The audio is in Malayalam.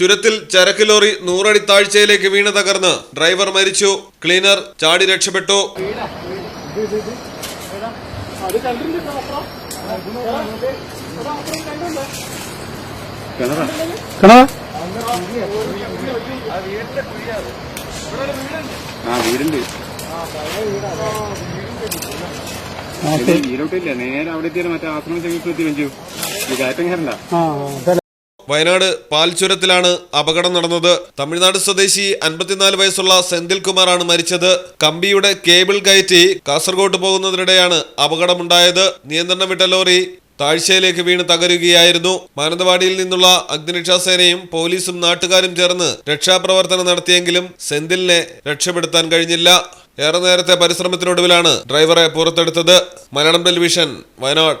ചുരത്തിൽ ചരക്ക് ലോറി നൂറടി താഴ്ചയിലേക്ക് വീണ് തകർന്ന് ഡ്രൈവർ മരിച്ചു. ക്ലീനർ ചാടി രക്ഷപ്പെട്ടു. നേരെ അവിടെ എത്തിയാലും മറ്റേ ആശ്രമം സമീപത്ത് വെഞ്ചു ഈ കയറ്റം ആ അതല്ലേ വയനാട് പാൽച്ചുരത്തിലാണ് അപകടം നടന്നത്. തമിഴ്നാട് സ്വദേശി അൻപത്തിനാല് വയസ്സുള്ള സെന്തിൽ കുമാറാണ് മരിച്ചത്. കമ്പിയുടെ കേബിൾ കയറ്റി കാസർഗോഡ് പോകുന്നതിനിടെയാണ് അപകടമുണ്ടായത്. നിയന്ത്രണം വിട്ട ലോറി താഴ്ചയിലേക്ക് വീണ് തകരുകയായിരുന്നു. മാനന്തവാടിയിൽ നിന്നുള്ള അഗ്നിരക്ഷാസേനയും പോലീസും നാട്ടുകാരും ചേർന്ന് രക്ഷാപ്രവർത്തനം നടത്തിയെങ്കിലും സെന്തിലിനെ രക്ഷപ്പെടുത്താൻ കഴിഞ്ഞില്ല. ഏറെ നേരത്തെ പരിശ്രമത്തിനൊടുവിലാണ് ഡ്രൈവറെ പുറത്തെടുത്തത്. മലയാളം ടെലിവിഷൻ വയനാട്.